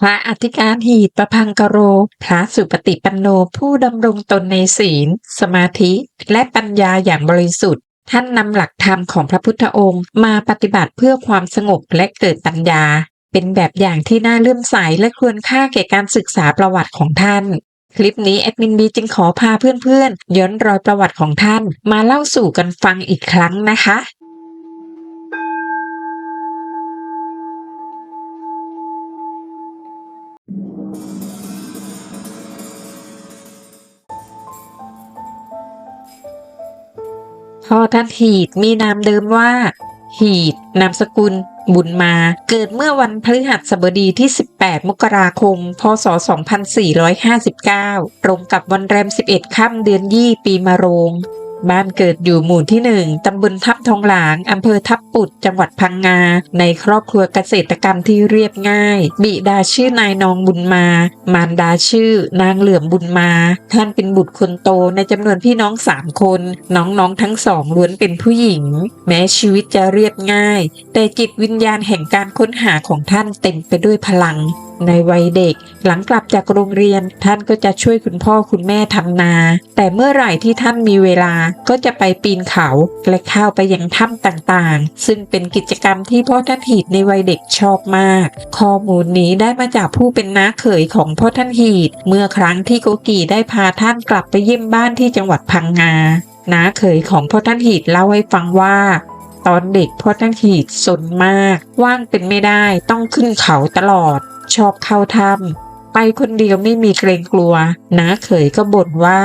พระอธิการหีดประพังกโร พระสุปฏิปันโนผู้ดำรงตนในศีล สมาธิและปัญญาอย่างบริสุทธิ์ ท่านนำหลักธรรมของพระพุทธองค์ มาปฏิบัติเพื่อความสงบและเกิดปัญญา เป็นแบบอย่างที่น่าเลื่อมใสและควรค่าแก่การศึกษาประวัติของท่าน คลิปนี้แอดมินบีจึงขอพาเพื่อนๆย้อนรอยประวัติของท่าน มาเล่าสู่กันฟังอีกครั้งนะคะ พ่อท่านหีดมีนามเดิมว่า หีด นามสกุล บุญมา เกิดเมื่อวันพฤหัสบดีที่ 18 มกราคม พศ 2459 ตรงกับวันแรม 11 ค่ำเดือนยี่ปีมะโรง บ้านเกิดอยู่หมู่ที่หนึ่งตำบลทับทองหลาง อำเภอทับปุด จังหวัดพังงา ในครอบครัวเกษตรกรรมที่เรียบง่าย บิดาชื่อนายนองบุญมา มารดาชื่อ นางเหลื่อมบุญมา ท่านเป็นบุตรคนโตในจำนวนพี่น้องสามคน น้องๆทั้งสองล้วนเป็นผู้หญิง แม้ชีวิตจะเรียบง่าย แต่จิตวิญญาณแห่งการค้นหาของท่านเต็มไปด้วยพลัง ในวัยเด็ก หลังกลับจากโรงเรียนท่านก็จะช่วยคุณพ่อคุณแม่ทำนา แต่เมื่อไหร่ที่ท่านมีเวลาก็จะไปปีนเขาและเข้าไปยังถ้ำต่างๆ ซึ่งเป็นกิจกรรมที่พ่อท่านหีดในวัยเด็กชอบมาก ข้อมูลนี้ได้มาจากผู้เป็นน้าเขยของพ่อท่านหีด เมื่อครั้งที่โกกีได้พาท่านกลับไปเยี่ยมบ้านที่จังหวัดพังงาน้าเขยของพ่อท่านหีดเล่าให้ฟังว่าตอนเด็กพ่อท่านหีดสนมาก ว่างเป็นไม่ได้ต้องขึ้นเขาตลอด ชอบเข้าถ้ำไปคนเดียวไม่มีเกรงกลัวน้าเขยก็บ่นว่า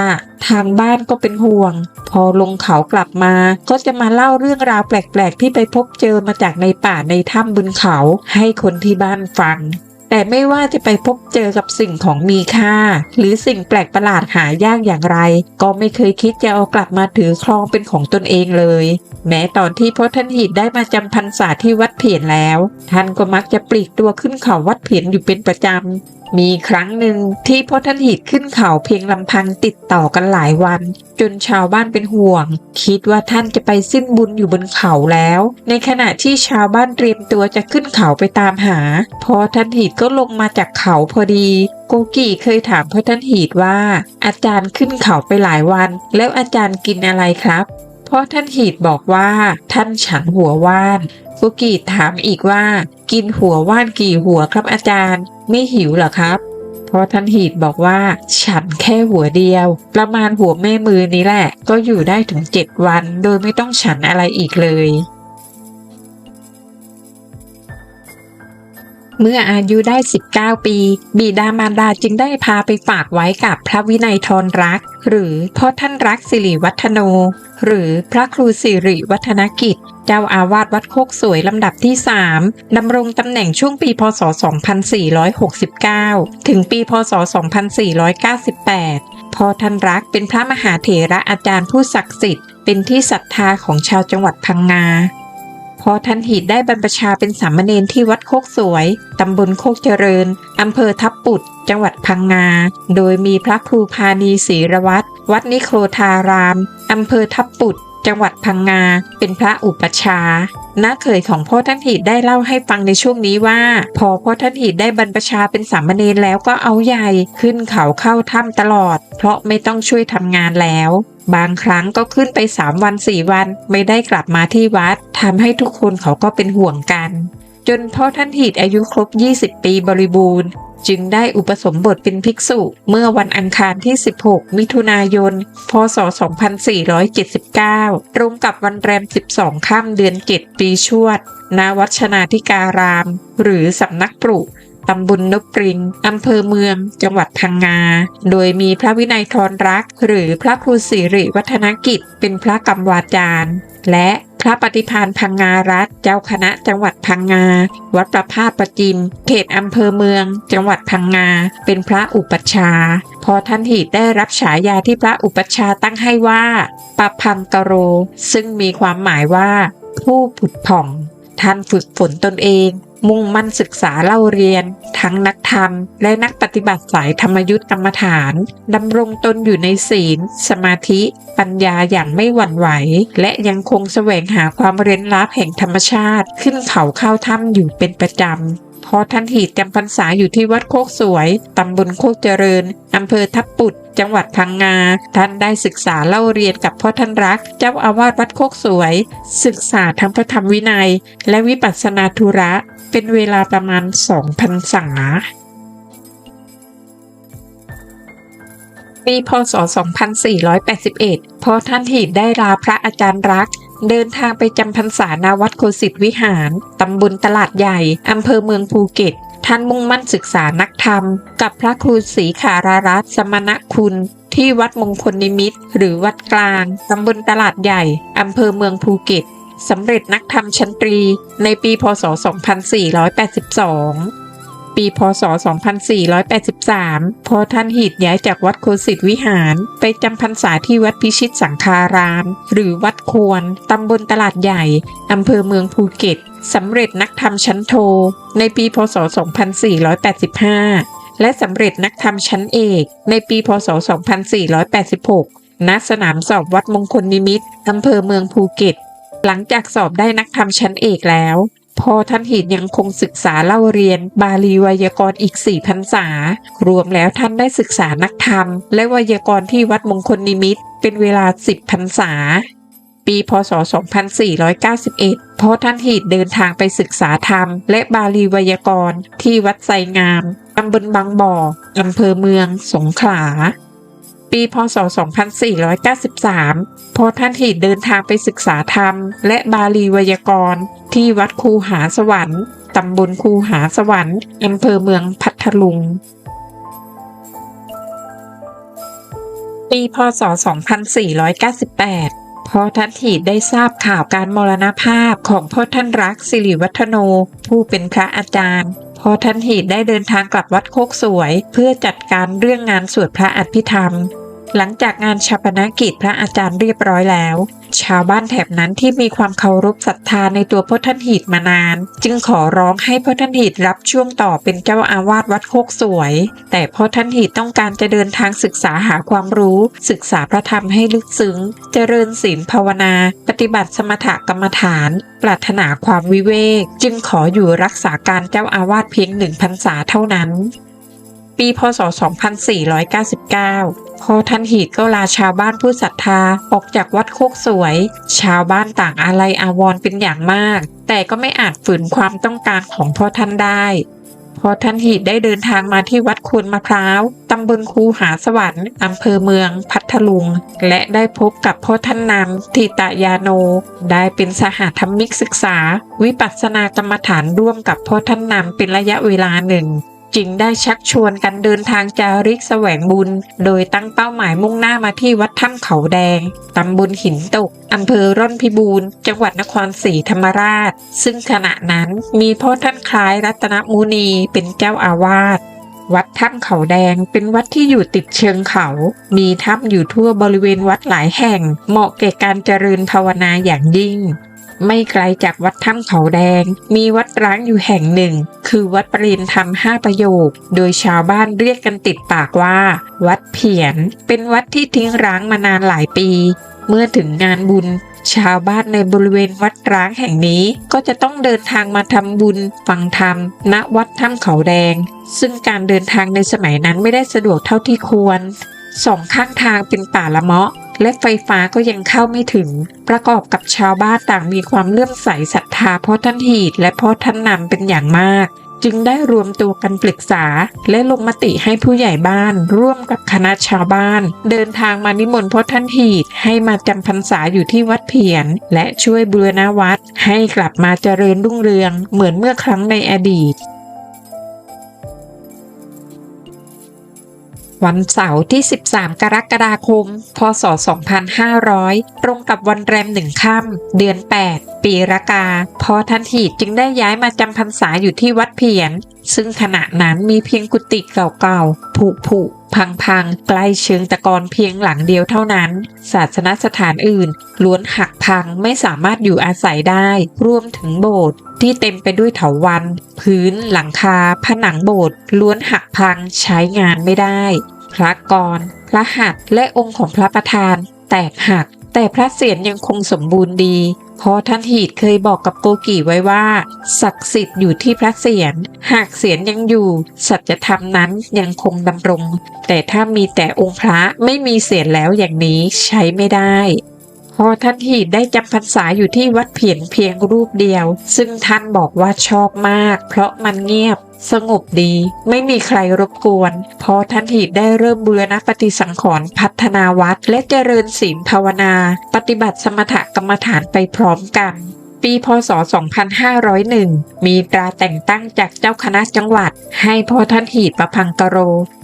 ทางบ้านก็เป็นห่วง พอลงเขากลับมา ก็จะมาเล่าเรื่องราวแปลกๆ ที่ไปพบเจอมาจากในป่าในถ้ำบนเขา ให้คนที่บ้านฟัง แต่ไม่ว่าจะไปพบเจอกับสิ่งของมีค่า หรือสิ่งแปลกประหลาดหายากอย่างไร ก็ไม่เคยคิดจะเอากลับมาถือครองเป็นของตนเองเลย แม้ตอนที่พ่อท่านหิดได้มาจำพรรษาที่วัดเพียนแล้ว ท่านก็มักจะปลีกตัวขึ้นเขาวัดเพียนอยู่เป็นประจำ มีครั้งหนึ่งที่พ่อท่านหีดขึ้นเขาเพียงลำพังติดต่อกันหลายวัน จนชาวบ้านเป็นห่วง คิดว่าท่านจะไปสิ้นบุญอยู่บนเขาแล้ว ในขณะที่ชาวบ้านเตรียมตัวจะขึ้นเขาไปตามหาพ่อท่านหีดก็ลงมาจากเขาพอดีโกกีเคยถามพ่อท่านหีดว่า อาจารย์ขึ้นเขาไปหลายวัน แล้วอาจารย์กินอะไรครับพ่อท่านหีดบอกว่า ท่านฉันหัวว่านโกกีถามอีกว่า กินหัวว่านกี่หัวครับอาจารย์ ไม่หิวหรอครับ เพราะท่านหีดบอกว่า ฉันแค่หัวเดียว ประมาณหัวแม่มือนี้แหละ ก็อยู่ได้ถึงเจ็ดวัน โดยไม่ต้องฉันอะไรอีกเลย เมื่ออายุได้ 19 ปี บิดามารดาจึงได้พาไปฝากไว้กับพระวินัยทรรัก หรือพ่อท่านรักสิริวัฒโน หรือพระครูสิริวัฒนกิจ เจ้าอาวาสวัดโคกสวยลำดับที่ 3ดำรงตำแหน่งช่วงปีพศ 2469 ถึงปีพศ 2498พ่อท่านรักเป็นพระมหาเถระอาจารย์ผู้ศักดิ์สิทธิ์ เป็นที่ศรัทธาของชาวจังหวัดพังงา พอทันหิตได้บรรพชาเป็นสามเณรที่วัดโคกสวย ตำบลโคกเจริญ อำเภอทับปุด จังหวัดพังงา โดยมีพระครูพานีศรีรวัตรวัดนิโครธาราม อำเภอทับปุด จังหวัดพังงา เป็นพระอุปชา น้าเขยของพ่อท่านหีดได้เล่าให้ฟังในช่วงนี้ว่า พอพ่อท่านหีดได้บรรพชาเป็นสามเณรแล้วก็เอาใหญ่ขึ้นเขาเข้าถ้ำตลอด เพราะไม่ต้องช่วยทำงานแล้ว บางครั้งก็ขึ้นไป3วัน4วัน ไม่ได้กลับมาที่วัดทำให้ทุกคนเขาก็เป็นห่วงกัน จนพ่อท่านหีดอายุครบ 20 ปีบริบูรณ์ จึงได้อุปสมบทเป็นภิกษุเมื่อวันอังคารที่ 16 มิถุนายน พศ 2479 ตรงกับวันแรม 12 ค่ำเดือน 7 ปีชวด ณ วัชนาธิการาม หรือสำนักปรุตำบลนบปริง อำเภอเมือง จังหวัดพังงา โดยมีพระวินัยทรรัก หรือพระครูสิริวัฒนกิจ เป็นพระกรรมวาจารย์ และ พระปฏิพานพังงารัฐ เจ้าคณะจังหวัดพังงา วัดประพาสประจิม เขตอำเภอเมือง จังหวัดพังงา เป็นพระอุปัชฌาย์พอท่านหีดได้รับฉายาที่พระอุปัชฌาย์ตั้งให้ว่าปะพังกโร ซึ่งมีความหมายว่า ผู้ผุดผ่อง ท่านฝึกฝนตนเอง มุ่งมั่นศึกษาเล่าเรียน ทั้งนักธรรม และนักปฏิบัติสายธรรมยุทธกรรมฐานดำรงตนอยู่ในศีล สมาธิ ปัญญาอย่างไม่หวั่นไหว และยังคงแสวงหาความเร้นลับแห่งธรรมชาติ ขึ้นเขาเข้าถ้ำอยู่เป็นประจำพอท่านหีดจำพรรษาอยู่ที่วัดโคกสวย ตำบลโคกเจริญ อำเภอทับปุด จังหวัดพังงา ท่านได้ศึกษาเล่าเรียนกับพ่อท่านรัก เจ้าอาวาสวัดโคกสวย ศึกษาทั้งพระธรรมวินัย และวิปัสสนาธุระ เป็นเวลาประมาณ2พรรษาปีพศ 2481 พอท่านหีดได้ลาพระอาจารย์รัก เดินทางไปจำพรรษานาวัดโคสิตวิหาร ตำบลตลาดใหญ่ อำเภอเมืองภูเก็ต ท่านมุ่งมั่นศึกษานักธรรม กับพระครูศรีขารารัตน์สมณคุณ ที่วัดมงคลนิมิตหรือวัดกลางตำบลตลาดใหญ่อำเภอเมืองภูเก็ตสำเร็จนักธรรมชั้นตรี ในปีพศ 2482ปีพศ 2483 พอท่านหีดย้ายจากวัดโคสิตวิหาร ไปจำพรรษาที่วัดพิชิตสังคาราม หรือวัดควร ตำบลตลาดใหญ่ อำเภอเมืองภูเก็ต สำเร็จนักธรรมชั้นโท ในปีพศ 2485 และสำเร็จนักธรรมชั้นเอกในปีพศ 2486 ณ สนามสอบวัดมงคลนิมิตอำเภอเมืองภูเก็ต หลังจากสอบได้นักธรรมชั้นเอกแล้ว พอท่านหินยังคงศึกษาเล่าเรียน บาลีไวยากรณ์อีกสี่พรรษา รวมแล้วท่านได้ศึกษานักธรรม และไวยากรณ์ที่วัดมงคลนิมิตเป็นเวลาสิบพรรษา ปีพศ 2491 เพอท่านหีดเดินทางไปศึกษาธรรม และบาลีไวยากรณ์ที่วัดไซงามตำบลบางบ่ออำเภอเมือง สงขลา ปีพศ 2493 พอท่านหีดเดินทางไปศึกษาธรรม และบาลีไวยากรณ์ที่วัดคูหาสวรรค์ตำบลคูหาสวรรค์อำเภอเมืองพัทลุง ปีพศ 2498 พอท่านหีดได้ทราบข่าวการมรณภาพของพ่อท่านรักสิริวัฒโน ผู้เป็นพระอาจารย์พอท่านหีดได้เดินทางกลับวัดโคกสวย เพื่อจัดการเรื่องงานสวดพระอภิธรรม หลังจากงานชาปนกิจพระอาจารย์เรียบร้อยแล้ว ชาวบ้านแถบนั้นที่มีความเคารพศรัทธาในตัวพ่อท่านหีดมานาน จึงขอร้องให้พ่อท่านหีดรับช่วงต่อเป็นเจ้าอาวาสวัดโคกสวย แต่พ่อท่านหีดต้องการจะเดินทางศึกษาหาความรู้ ศึกษาพระธรรมให้ลึกซึ้ง เจริญศีลภาวนา ปฏิบัติสมถกรรมฐาน ปรารถนาความวิเวก จึงขออยู่รักษาการเจ้าอาวาสเพียงหนึ่งพรรษาเท่านั้น ปีพศ 2499 พอท่านหีดก็ลาชาวบ้านผู้ศรัทธาออกจากวัดโคกสวย ชาวบ้านต่างอาลัยอาวรณ์เป็นอย่างมาก แต่ก็ไม่อาจฝืนความต้องการของพ่อท่านได้ พอท่านหีดได้เดินทางมาที่วัดควรมะพร้าว ตำบลคูหาสวรรค์อำเภอเมือง พัทลุง และได้พบกับพ่อท่านนำทิตายาโน ได้เป็นสหธรรมิกศึกษา วิปัสสนากรรมฐานร่วมกับพ่อท่านนำเป็นระยะเวลาหนึ่ง จึงได้ชักชวนกันเดินทางจาริกแสวงบุญ โดยตั้งเป้าหมายมุ่งหน้ามาที่วัดถ้ำเขาแดง ตำบลหินตก อำเภอร่อนพิบูรณ์ จังหวัดนครศรีธรรมราช ซึ่งขณะนั้นมีพ่อท่านคล้ายรัตนมุนีเป็นเจ้าอาวาสวัดถ้ำเขาแดงเป็นวัดที่อยู่ติดเชิงเขา มีถ้ำอยู่ทั่วบริเวณวัดหลายแห่ง เหมาะแก่การเจริญภาวนาอย่างยิ่ง ไม่ไกลจากวัดถ้ำเขาแดง มีวัดร้างอยู่แห่งหนึ่ง คือวัดปรินธรรมห้าประโยค โดยชาวบ้านเรียกกันติดปากว่า วัดเพียน เป็นวัดที่ทิ้งร้างมานานหลายปี เมื่อถึงงานบุญ ชาวบ้านในบริเวณวัดร้างแห่งนี้ ก็จะต้องเดินทางมาทำบุญ ฟังธรรม ณ วัดถ้ำเขาแดง ซึ่งการเดินทางในสมัยนั้นไม่ได้สะดวกเท่าที่ควรสองข้างทางเป็นป่าละเมาะ และไฟฟ้าก็ยังเข้าไม่ถึง ประกอบกับชาวบ้านต่างมีความเลื่อมใสศรัทธาพ่อท่านหีดและพ่อท่านนำเป็นอย่างมาก จึงได้รวมตัวกันปรึกษา และลงมติให้ผู้ใหญ่บ้าน ร่วมกับคณะชาวบ้าน เดินทางมานิมนต์พ่อท่านหีดให้มาจำพรรษาอยู่ที่วัดเพียน และช่วยบูรณวัดให้กลับมาเจริญรุ่งเรือง เหมือนเมื่อครั้งในอดีต วันเสาร์ที่ 13 กรกฎาคม พศ 2500 ตรงกับวันแรมหนึ่งค่ำเดือน 8 ปีรากา พอท่านหีจึงได้ย้ายมาจำพรรษาอยู่ที่วัดเพียน ซึ่งขณะนั้นมีเพียงกุฏิเก่าๆ ผุผุพังๆ ใกล้เชิงตะกอนเพียงหลังเดียวเท่านั้น ศาสนสถานอื่น ล้วนหักพังไม่สามารถอยู่อาศัยได้ รวมถึงโบสถ์ที่เต็มไปด้วยเถาวัลย์พื้น หลังคา ผนังโบสถ์ล้วนหักพังใช้งานไม่ได้ พระกร พระหัตถ์และองค์ของพระประธาน แตกหัก แต่พระเศียรยังคงสมบูรณ์ดีเพราะท่านหีดเคยบอกกับโกกีไว้ว่า ศักดิ์สิทธิ์อยู่ที่พระเศียรหากเศียรยังอยู่ สัจธรรมนั้นยังคงดำรง แต่ถ้ามีแต่องค์พระไม่มีเศียรแล้วอย่างนี้ใช้ไม่ได้พอท่านหีดได้จำพรรษาอยู่ที่วัดเพียนเพียงรูปเดียว ซึ่งท่านบอกว่าชอบมาก เพราะมันเงียบ สงบดี ไม่มีใครรบกวน พอท่านหีดได้เริ่มบูรณปฏิสังขรณ์พัฒนาวัด และเจริญศีลภาวนา ปฏิบัติสมถกรรมฐานไปพร้อมกันปีพศ 2501 มีตราแต่งตั้งจากเจ้าคณะจังหวัด ให้พ่อท่านหีดประพังกโร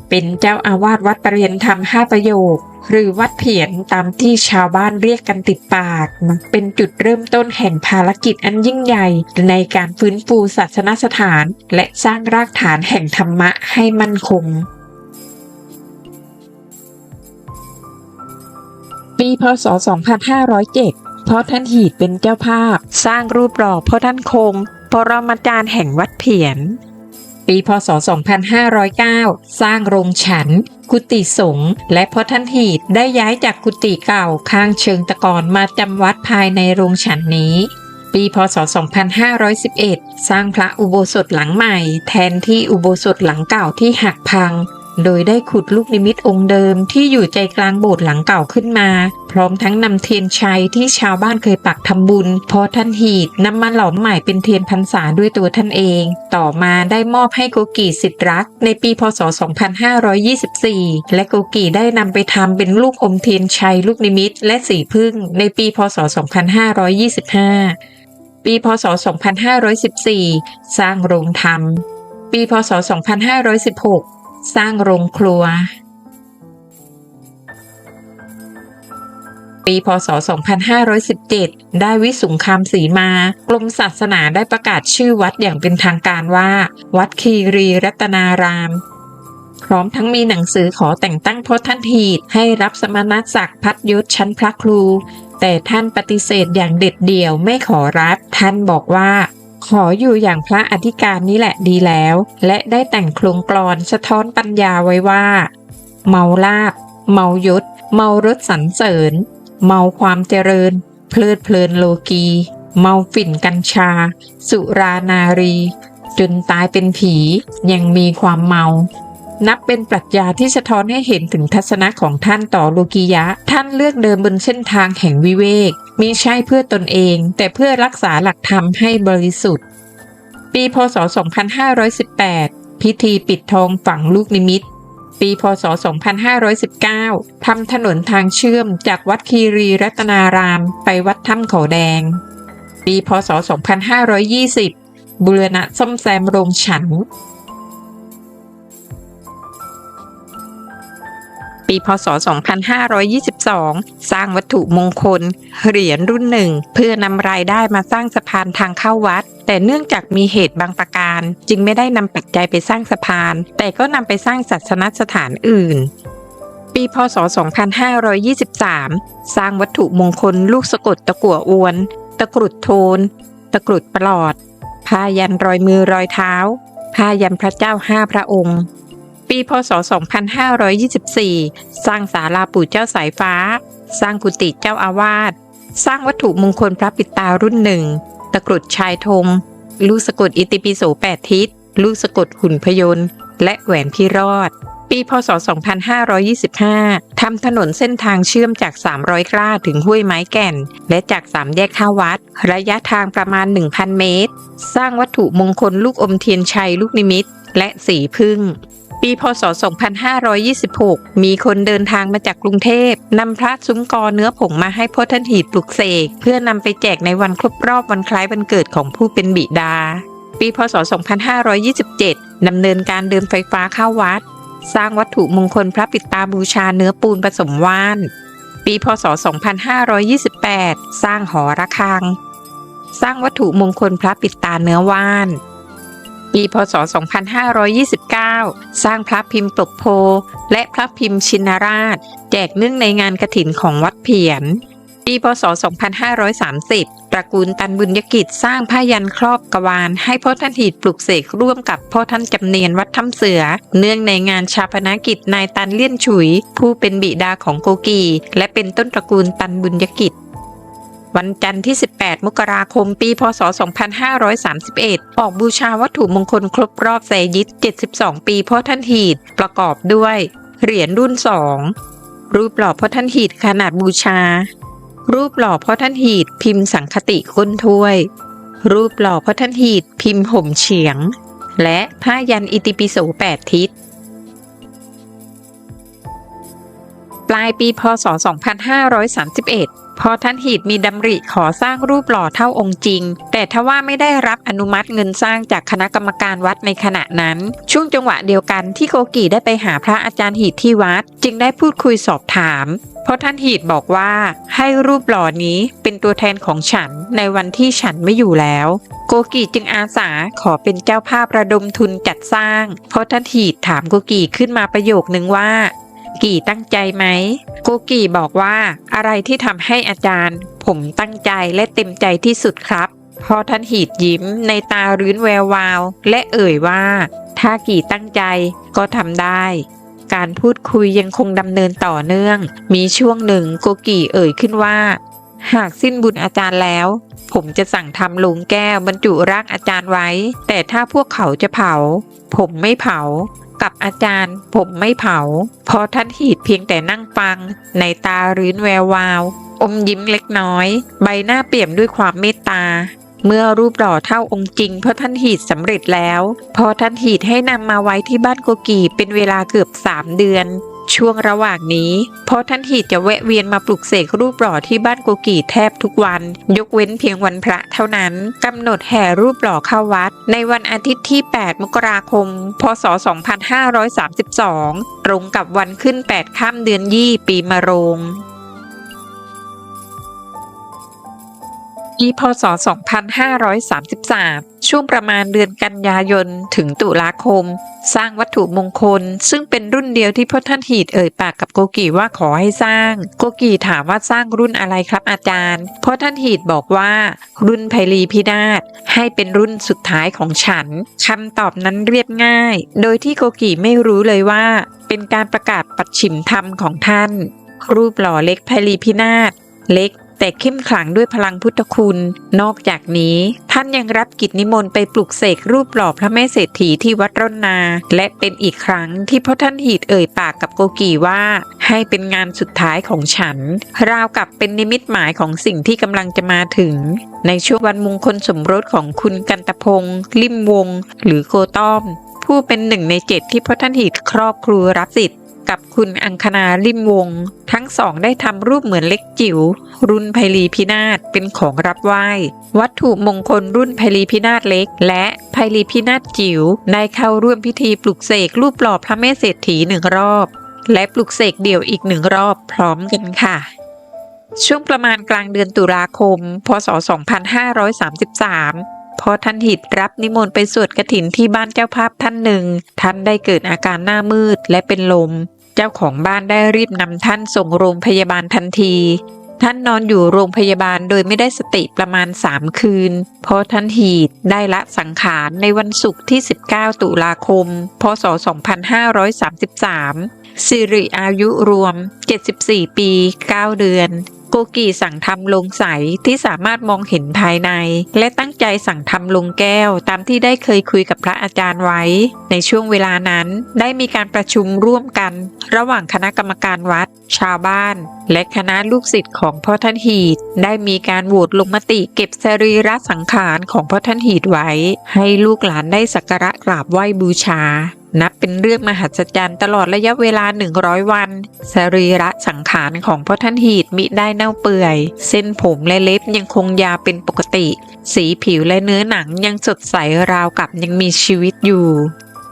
เป็นเจ้าอาวาสวัดประเรียนธรรมห้าประโยค หรือวัดเพียนตามที่ชาวบ้านเรียกกันติดปาก เป็นจุดเริ่มต้นแห่งภารกิจอันยิ่งใหญ่ ในการฟื้นฟูศาสนสถาน และสร้างรากฐานแห่งธรรมะให้มั่นคงปีพศ 2507 เพ่อท่านหีดเป็นเจ้าภาพ สร้างรูปหล่อพ่อท่านคง ปรมาจารย์แห่งวัดเพียน ปีพศ 2509 สร้างโรงฉัน กุฏิสงฆ์และพ่อท่านหีดได้ย้ายจากกุฏิเก่าข้างเชิงตะกอนมาจำวัดภายในโรงฉันนี้ ปีพศ 2511 สร้างพระอุโบสถหลังใหม่ แทนที่อุโบสถหลังเก่าที่หักพัง โดยได้ขุดลูกนิมิตองค์เดิมที่อยู่ใจกลางโบสถ์หลังเก่าขึ้นมา พร้อมทั้งนำเทียนชัยที่ชาวบ้านเคยปักทำบุญพอท่านหีดนำมาหลอมใหม่เป็นเทียนพรรษาด้วยตัวท่านเอง ต่อมาได้มอบให้โกกีสิทธิรัก ในปีพศ 2524 และโกกีได้นำไปทำเป็นลูกอมเทียนชัยลูกนิมิตและสีพึ่งในปีพศ 2525 ปีพศ 2514 สร้างโรงธรรม ปีพศ 2516 สร้างโรงครัว ปีพศ 2517 ได้วิสุงคามสีมา กรมศาสนาได้ประกาศชื่อวัดอย่างเป็นทางการว่า วัดคีรีรัตนาราม พร้อมทั้งมีหนังสือขอแต่งตั้งพ่อท่านหีดให้รับสมณศักดิ์พัดยศชั้นพระครู แต่ท่านปฏิเสธอย่างเด็ดเดี่ยวไม่ขอรับ ท่านบอกว่า ขออยู่อย่างพระอธิการนี้แหละดีแล้ว และได้แต่งโครงกลอนสะท้อนปัญญาไว้ว่า เมาลาบ เมายศ เมารสสรรเสริญ เมาความเจริญ เพลิดเพลินโลกี เมาฝิ่นกัญชา สุรานารี จนตายเป็นผียังมีความเมา นับเป็นปรัชญาที่สะท้อนให้เห็นถึงทัศนะของท่านต่อโลกียะ ท่านเลือกเดินบนเส้นทางแห่งวิเวกมิใช่เพื่อตนเอง แต่เพื่อรักษาหลักธรรมให้บริสุทธิ์ ปีพศ 2518 พิธีปิดทองฝังลูกนิมิต ปีพศ 2519 ทำถนนทางเชื่อมจากวัดคีรีรัตนาราม ไปวัดถ้ำเขาแดง ปีพศ 2520 บุรณะซ่อมแซมโรงฉัน ปีพศ 2522 สร้างวัตถุมงคล เหรียญรุ่นหนึ่ง เพื่อนำรายได้มาสร้างสะพานทางเข้าวัด แต่เนื่องจากมีเหตุบางประการ จึงไม่ได้นำปัจจัยไปสร้างสะพาน แต่ก็นำไปสร้างศาสนสถานอื่น ปีพศ 2523 สร้างวัตถุมงคลลูกสะกดตะกั่วอวน ตะกรุดโทน ตะกรุดปลอดผ้ายันรอยมือรอยเท้าผ้ายันพระเจ้าห้าพระองค์ ปีพศ 2524 สร้างศาลาปู่เจ้าสายฟ้า สร้างกุฏิเจ้าอาวาส สร้างวัตถุมงคลพระปิตารุ่นหนึ่ง ตะกรุดชายธง ลูกสะกดอิติปิโสแปดทิศ ลูกสะกดหุ่นพยนต์ และแหวนพิรอด ปีพศ 2525 ทำถนนเส้นทางเชื่อมจาก 300 กล้าถึงห้วยไม้แก่น และจากสามแยกท่าวัด ระยะทางประมาณ 1,000 เมตร สร้างวัตถุมงคลลูกอมเทียนชัยลูกนิมิตและสีพึ่ง ปีพศ 2526 มีคนเดินทางมาจากกรุงเทพนำพระซุ้มกอเนื้อผงมาให้พ่อท่านหีดปลุกเสก เพื่อนำไปแจกในวันครบรอบวันคล้ายวันเกิดของผู้เป็นบิดา ปีพศ 2527 ดำเนินการเดินไฟฟ้าเข้าวัด สร้างวัตถุมงคลพระปิดตาบูชาเนื้อปูนผสมว่าน ปีพศ 2528 สร้างหอระฆัง สร้างวัตถุมงคลพระปิดตาเนื้อว่าน ปีพศ 2529 สร้างพระพิมพ์ปกโพ และพระพิมพ์ชินราช แจกเนื่องในงานกระถินของวัดเพียน ปีพศ 2530 ตระกูลตันบุญยกิจสร้างผ้ายันครอบกวาลให้พ่อท่านหีดปลุกเสกร่วมกับพ่อท่านจำเนียนวัดถ้ำเสือ เนื่องในงานชาปนกิจนายตันเลี่ยนฉุย ผู้เป็นบิดาของโกกี และเป็นต้นตระกูลตันบุญยกิจ วันจันทร์ที่ 18 มกราคม ปี พศ 2531 ออกบูชาวัตถุมงคลครบรอบไซยิต 72 ปีพ่อท่านหีด ประกอบด้วย เหรียญรุ่น 2 รูปหล่อพ่อท่านหีดขนาดบูชา รูปหล่อพ่อท่านหีดพิมพ์สังคติก้นถ้วย รูปหล่อพ่อท่านหีดพิมพ์ห่มเฉียง และผ้ายันอิติปิโสแปดทิศปลายปี พศ 2531 พอท่านหีดมีดำริขอสร้างรูปหล่อเท่าองค์จริง แต่ทว่าไม่ได้รับอนุมัติเงินสร้างจากคณะกรรมการวัดในขณะนั้น ช่วงจังหวะเดียวกันที่โกกีได้ไปหาพระอาจารย์หีดที่วัด จึงได้พูดคุยสอบถาม เพราะท่านหีดบอกว่าให้รูปหล่อนี้เป็นตัวแทนของฉันในวันที่ฉันไม่อยู่แล้วโกกีจึงอาสาขอเป็นเจ้าภาพระดมทุนจัดสร้าง เพราะท่านหีดถามโกกีขึ้นมาประโยคนึงว่า กี่ตั้งใจไหมโกกี่บอกว่าอะไรที่ทำให้อาจารย์ ผมตั้งใจและเต็มใจที่สุดครับ พอท่านหีดยิ้มในตารื้นแวววาว และเอ่ยว่า ถ้ากี่ตั้งใจก็ทำได้ การพูดคุยยังคงดำเนินต่อเนื่อง มีช่วงหนึ่งโกกี่เอ่ยขึ้นว่า หากสิ้นบุญอาจารย์แล้ว ผมจะสั่งทำโลงแก้วบรรจุร่างอาจารย์ไว้ แต่ถ้าพวกเขาจะเผา ผมไม่เผา กับอาจารย์ ผมไม่เผา พอท่านหีดเพียงแต่นั่งฟัง ในตารื้นแวววาว อมยิ้มเล็กน้อย ใบหน้าเปี่ยมด้วยความเมตตา เมื่อรูปหล่อเท่าองค์จริงพระท่านหีดสำเร็จแล้ว พอท่านหีดให้นำมาไว้ที่บ้านโกกีเป็นเวลาเกือบสามเดือน ช่วงระหว่างนี้พอท่านหีดจะแวะเวียนมาปลุกเสกรูปหล่อที่บ้านโกกีแทบทุกวัน ยกเว้นเพียงวันพระเท่านั้นกำหนดแห่รูปหล่อเข้าวัด ในวันอาทิตย์ที่ 8 มกราคม พศ 2532 ตรงกับวันขึ้น 8 ข้ามเดือนยี่ปีมะโรง ปีพศ 2533 ช่วงประมาณเดือนกันยายนถึงตุลาคม สร้างวัตถุมงคล ซึ่งเป็นรุ่นเดียวที่พ่อท่านหีดเอ่ยปากกับโกกีว่าขอให้สร้าง โกกีถามว่าสร้างรุ่นอะไรครับอาจารย์พ่อท่านหีดบอกว่า รุ่นไพลีพินาศให้เป็นรุ่นสุดท้ายของฉันคำตอบนั้นเรียบง่าย โดยที่โกกีไม่รู้เลยว่า เป็นการประกาศปัดฉิมธรรมของท่าน รูปหล่อเล็กไพลีพินาศเล็ก แต่เข้มขลังด้วยพลังพุทธคุณ นอกจากนี้ ท่านยังรับกิจนิมนต์ไปปลุกเสกรูปหล่อพระแม่เศรษฐีที่วัดร่นนา และเป็นอีกครั้งที่พ่อท่านหีดเอ่ยปากกับโกกีว่า ให้เป็นงานสุดท้ายของฉัน ราวกับเป็นนิมิตหมายของสิ่งที่กำลังจะมาถึง ในช่วงวันมงคลสมรสของคุณกันตพงศ์ลิมวง หรือโกต้อม ผู้เป็นหนึ่งในเจ็ดที่พ่อท่านหีดครอบครัวรับสิทธิ์ กับคุณอังคณาลิมวง ทั้งสองได้ทำรูปเหมือนเล็กจิ๋ว รุ่นไพลีพินาศเป็นของรับไหว้ วัตถุมงคลรุ่นไพลีพินาศเล็ก และไพลีพินาศจิ๋วได้เข้าร่วมพิธีปลุกเสกรูปหล่อพระแม่เศรษฐีหนึ่งรอบ และปลุกเสกเดี่ยวอีกหนึ่งรอบพร้อมกันค่ะช่วงประมาณกลางเดือนตุลาคม พศ 2533 พอท่านหิดรับนิมนต์ไปสวดกระถินที่บ้านเจ้าภาพท่านหนึ่ง ท่านได้เกิดอาการหน้ามืดและเป็นลม จ้าของบ้านได้รีบนำท่านส่งโรงพยาบาลทันที ท่านนอนอยู่โรงพยาบาลโดยไม่ได้สติประมาณ 3 คืน เพราะท่านหีดได้ละสังขารในวันศุกร์ที่ 19 ตุลาคม พศ 2533สิริอายุรวม 74 ปี 9 เดือนโกกีสั่งทำลงใสที่สามารถมองเห็นภายใน และตั้งใจสั่งทำลงแก้ว ตามที่ได้เคยคุยกับพระอาจารย์ไว้ ในช่วงเวลานั้นได้มีการประชุมร่วมกัน ระหว่างคณะกรรมการวัด ชาวบ้าน และคณะลูกศิษย์ของพ่อท่านหีด ได้มีการโหวตลงมติเก็บสรีระสังขารของพ่อท่านหีดไว้ ให้ลูกหลานได้สักการะกราบไหว้บูชานับเป็นเรื่องมหัศจรรย์ตลอดระยะเวลา 100 วัน สรีระสังขารของพ่อท่านหีดมิได้เน่าเปื่อย เส้นผมและเล็บยังคงยาวเป็นปกติ สีผิวและเนื้อหนังยังสดใสราวกับยังมีชีวิตอยู่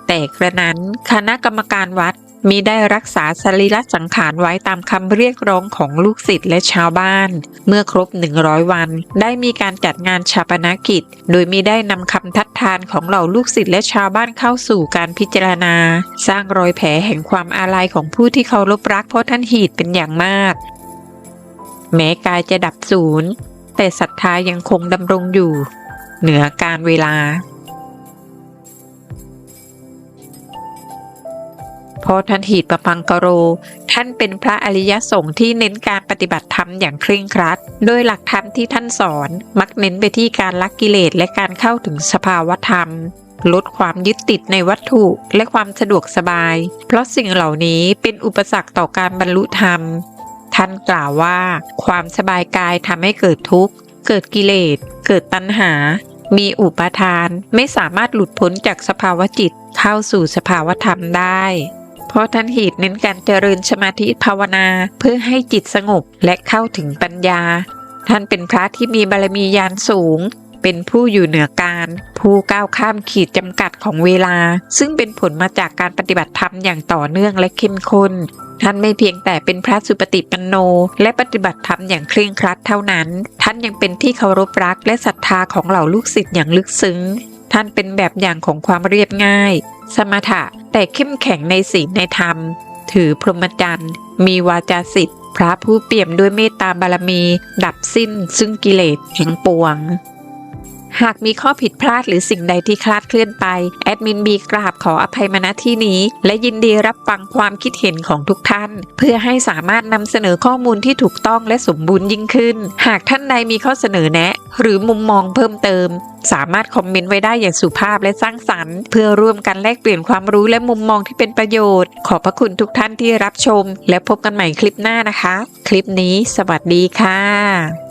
แต่กระนั้นคณะกรรมการวัดมีได้รักษาสรีระสังขารไว้ตามคำเรียกร้องของลูกศิษย์และชาวบ้าน เมื่อครบ 100 วัน ได้มีการจัดงานชาปนกิจ โดยมีได้นำคำทัดทานของเหล่าลูกศิษย์และชาวบ้านเข้าสู่การพิจารณา สร้างรอยแผลแห่งความอาลัยของผู้ที่เคารพรักพ่อท่านหีดเป็นอย่างมาก แม้กายจะดับสูญแต่ศรัทธายังคงดำรงอยู่ เหนือการเวลาพราะท่านหีดปปังกโร ท่านเป็นพระอริยสงฆ์ที่เน้นการปฏิบัติธรรมอย่างเคร่งครัด โดยหลักธรรมที่ท่านสอนมักเน้นไปที่การละกิเลสและการเข้าถึงสภาวธรรมลดความยึดติดในวัตถุและความสะดวกสบาย เพราะสิ่งเหล่านี้เป็นอุปสรรคต่อการบรรลุธรรม ท่านกล่าวว่า ความสบายกายทำให้เกิดทุกข์ เกิดกิเลส เกิดตัณหา มีอุปาทานไม่สามารถหลุดพ้นจากสภาวะจิตเข้าสู่สภาวะธรรมได้ เพราะท่านหีดเน้นการเจริญสมาธิภาวนาเพื่อให้จิตสงบและเข้าถึงปัญญา ท่านเป็นพระที่มีบารมียานสูง เป็นผู้อยู่เหนือการ ผู้ก้าวข้ามขีดจำกัดของเวลา ซึ่งเป็นผลมาจากการปฏิบัติธรรมอย่างต่อเนื่องและเข้มข้นท่านไม่เพียงแต่เป็นพระสุปฏิปันโน และปฏิบัติธรรมอย่างเคร่งครัดเท่านั้น ท่านยังเป็นที่เคารพรักและศรัทธาของเหล่าลูกศิษย์อย่างลึกซึ้ง ท่านเป็นแบบอย่างของความเรียบง่าย สมถะแต่เข้มแข็งในศีลในธรรม ถือพรหมจรรย์มีวาจาสิทธิ์พระผู้เปี่ยมด้วยเมตตาบารมี ดับสิ้นซึ่งกิเลสแห่งปวง หากมีข้อผิดพลาดหรือสิ่งใดที่คลาดเคลื่อนไป แอดมินบีกราบขออภัยมาณที่นี้ และยินดีรับฟังความคิดเห็นของทุกท่าน เพื่อให้สามารถนำเสนอข้อมูลที่ถูกต้องและสมบูรณ์ยิ่งขึ้น หากท่านใดมีข้อเสนอแนะ หรือมุมมองเพิ่มเติม สามารถคอมเมนต์ไว้ได้อย่างสุภาพและสร้างสรรค์ เพื่อร่วมกันแลกเปลี่ยนความรู้และมุมมองที่เป็นประโยชน์ ขอบพระคุณทุกท่านที่รับชม และพบกันใหม่คลิปหน้านะคะ คลิปนี้ สวัสดีค่ะ